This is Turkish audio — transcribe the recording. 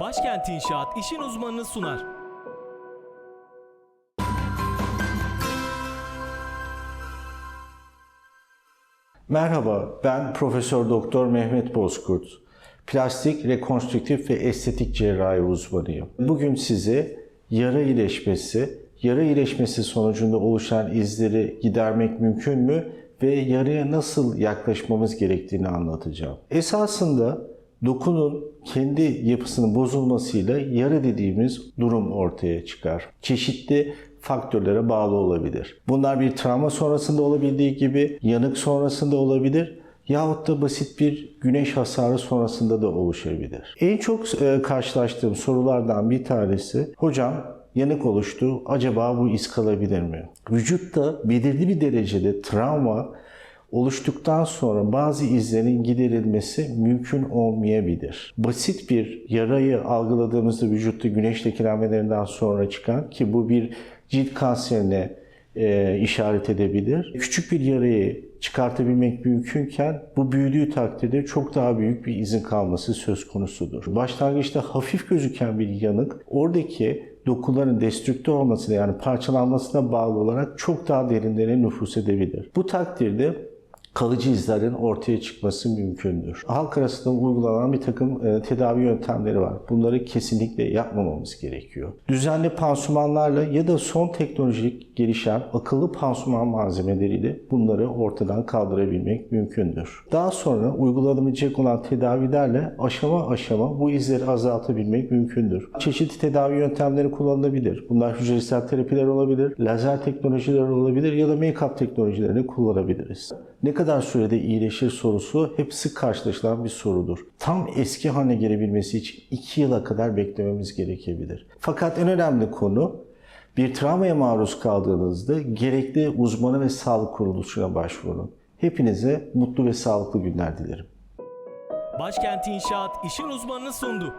Başkent İnşaat işin uzmanını sunar. Merhaba, ben Profesör Doktor Mehmet Bozkurt. Plastik, rekonstrüktif ve estetik cerrahi uzmanıyım. Bugün size yara iyileşmesi, yara iyileşmesi sonucunda oluşan izleri gidermek mümkün mü ve yaraya nasıl yaklaşmamız gerektiğini anlatacağım. Esasında dokunun kendi yapısının bozulmasıyla yara dediğimiz durum ortaya çıkar. Çeşitli faktörlere bağlı olabilir. Bunlar bir travma sonrasında olabildiği gibi yanık sonrasında olabilir yahut da basit bir güneş hasarı sonrasında da oluşabilir. En çok e, karşılaştığım sorulardan bir tanesi, hocam yanık oluştu, acaba bu iz kalabilir mi? Vücutta belirli bir derecede travma oluştuktan sonra bazı izlerin giderilmesi mümkün olmayabilir. Basit bir yarayı algıladığımızda vücutta güneş lekelenmelerinden sonra çıkan ki bu bir cilt kanserine e, işaret edebilir. Küçük bir yarayı çıkartabilmek mümkünken bu büyüdüğü takdirde çok daha büyük bir izin kalması söz konusudur. Başlangıçta hafif gözüken bir yanık oradaki dokuların destrükte olmasına yani parçalanmasına bağlı olarak çok daha derinlere nüfus edebilir. Bu takdirde kalıcı izlerin ortaya çıkması mümkündür. Halk arasında uygulanan bir takım e, tedavi yöntemleri var. Bunları kesinlikle yapmamamız gerekiyor. Düzenli pansumanlarla ya da son teknolojik gelişen akıllı pansuman malzemeleriyle bunları ortadan kaldırabilmek mümkündür. Daha sonra uygulanabilecek olan tedavilerle aşama aşama bu izleri azaltabilmek mümkündür. Çeşitli tedavi yöntemleri kullanılabilir. Bunlar hücresel terapiler olabilir, lazer teknolojiler olabilir ya da make-up teknolojilerini kullanabiliriz. Ne kadar sürede iyileşir sorusu hep sık karşılaşılan bir sorudur. Tam eski haline gelebilmesi için 2 yıla kadar beklememiz gerekebilir. Fakat en önemli konu bir travmaya maruz kaldığınızda gerekli uzmanı ve sağlık kuruluşuna başvurun. Hepinize mutlu ve sağlıklı günler dilerim. Başkent İnşaat işin uzmanını sundu.